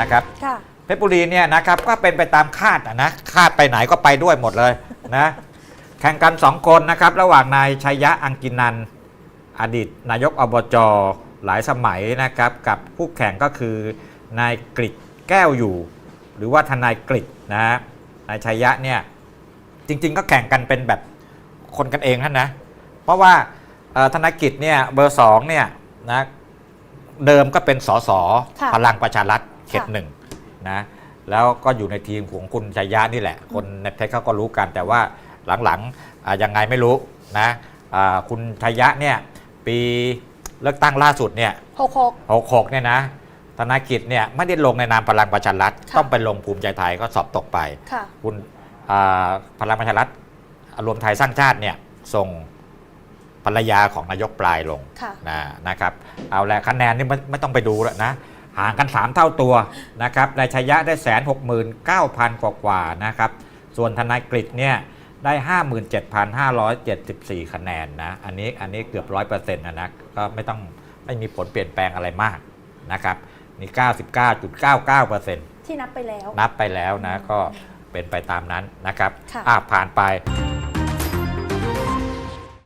นะครับค่ะเพชรบุรีเนี่ยนะครับก็เป็นไปตามคาดอะนะคาดไปไหนก็ไปด้วยหมดเลยนะแข่งกัน 2 คนนะครับ ระหว่างนายชัยยะอังกินัน อดีตนายกอบจหลายสมัยนะครับ กับคู่แข่งก็คือนายกริชแก้วอยู่ หรือว่าทนายกริชนะฮะนายชัยยะเนี่ยจริง ๆ ก็แข่งกันเป็นแบบคนกันเองท่านนะ เพราะว่าเอ่อธนกิจเนี่ยเบอร์สองเนี่ยนะเดิมก็เป็นสสค่ะพลังประชารัฐ เขตค่ะหนึ่งนะแล้วก็อยู่ในทีมของคุณชัยยะนี่แหละ คนในประเทศเขาก็รู้กัน แต่ว่าหลังๆอะยังไงไม่รู้นะอ่าคุณชัยยะเนี่ยปีเลือกตั้งล่าสุดเนี่ยหกหก66เนี่ยนะธนกิจเนี่ยไม่ได้ลงในนามพลังประชารัฐค่ะต้องไปลงภูมิใจไทยก็สอบตกไปค่ะคุณอ่าพลังประชารัฐรวมไทยสร้างชาติเนี่ยส่งภรรยาของนายกปลายลงค่ะนะนะครับ เอาแหละคะแนนนี่ไม่ไม่ต้องไปดูแล้วนะ ห่างกัน 3 เท่าตัวนะครับนายชัยยะได้แสนหกหมื่นเก้าพันกว่ากว่าๆนะครับ ส่วนทนายกฤษเนี่ยได้ 57,574 คะแนนนะ อันนี้อันนี้เกือบร้อยเปอร์เซ็นต์นะนะก็ไม่ต้องไม่มีผลเปลี่ยนแปลงอะไรมากนะครับนี่99.99เปอร์เซ็นต์ที่นับไปแล้ว นับไปแล้วนะ ก็เป็นไปตามนั้นนะครับค่ะอะผ่านไป